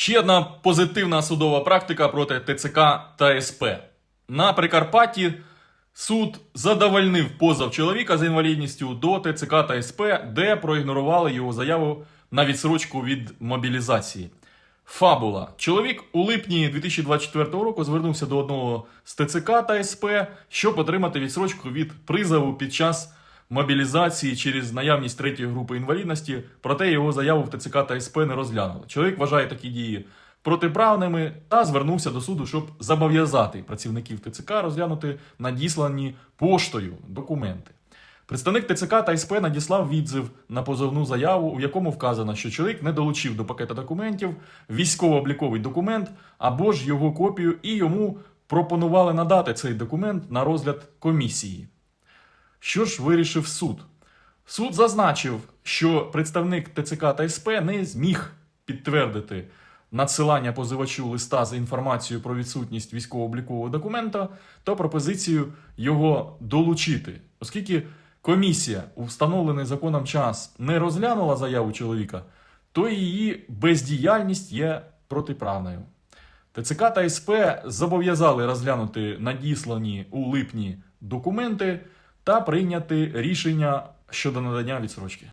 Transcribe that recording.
Ще одна позитивна судова практика проти ТЦК та СП. На Прикарпатті суд задовольнив позов чоловіка з інвалідністю до ТЦК та СП, де проігнорували його заяву на відсрочку від мобілізації. Фабула. Чоловік у липні 2024 року звернувся до одного з ТЦК та СП, щоб отримати відсрочку від призову під час мобілізації через наявність третьої групи інвалідності, проте його заяву в ТЦК та СП не розглянули. Чоловік вважає такі дії протиправними та звернувся до суду, щоб зобов'язати працівників ТЦК розглянути надіслані поштою документи. Представник ТЦК та СП надіслав відзив на позовну заяву, у якому вказано, що чоловік не долучив до пакета документів військово-обліковий документ або ж його копію, і йому пропонували надати цей документ на розгляд комісії. Що ж вирішив суд? Суд зазначив, що представник ТЦК та СП не зміг підтвердити надсилання позивачу листа з інформацією про відсутність військово-облікового документа та пропозицію його долучити, оскільки комісія у встановлений законом час не розглянула заяву чоловіка, то її бездіяльність є протиправною. ТЦК та СП зобов'язали розглянути надіслані у липні документи та прийняти рішення щодо надання відсрочки.